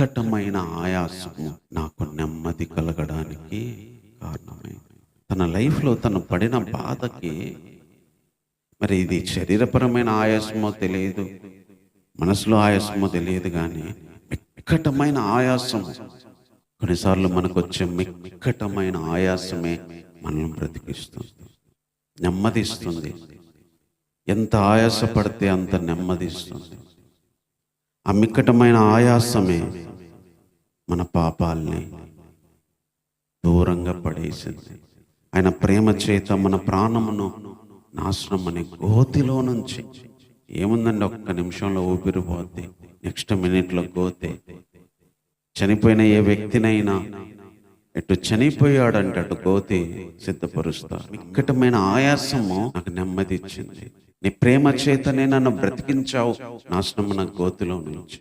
మిక్కటమైన ఆయాసము నాకు నెమ్మది కలగడానికి కారణమైంది. తన లైఫ్లో తను పడిన బాధకి మరి ఇది శరీరపరమైన ఆయాసమో తెలియదు మనసులో ఆయాసమో తెలియదు కానీ మిక్కటమైన ఆయాసం కొన్నిసార్లు మనకు వచ్చే మిక్కటమైన ఆయాసమే మనల్ని బ్రతికిస్తుంది నెమ్మదిస్తుంది. ఎంత ఆయాసపడితే అంత నెమ్మదిస్తుంది. ఆ మిక్కటమైన ఆయాసమే మన పాపాల్ని దూరంగా పడేసింది. ఆయన ప్రేమ చేత మన ప్రాణమును నాశనం అనే గోతిలో నుంచి ఏముందండి? ఒక్క నిమిషంలో ఊపిరిపోద్ది నెక్స్ట్ మినిట్లో గోతే చనిపోయిన ఏ వ్యక్తినైనా ఎటు చనిపోయాడంటే అటు గోతి సిద్ధపరుస్తా. ఇక్కటమైన ఆయాసము నాకు నెమ్మది ఇచ్చింది నీ ప్రేమ చేతనే నన్ను బ్రతికించావు నాశనం నా గోతిలో నుంచి.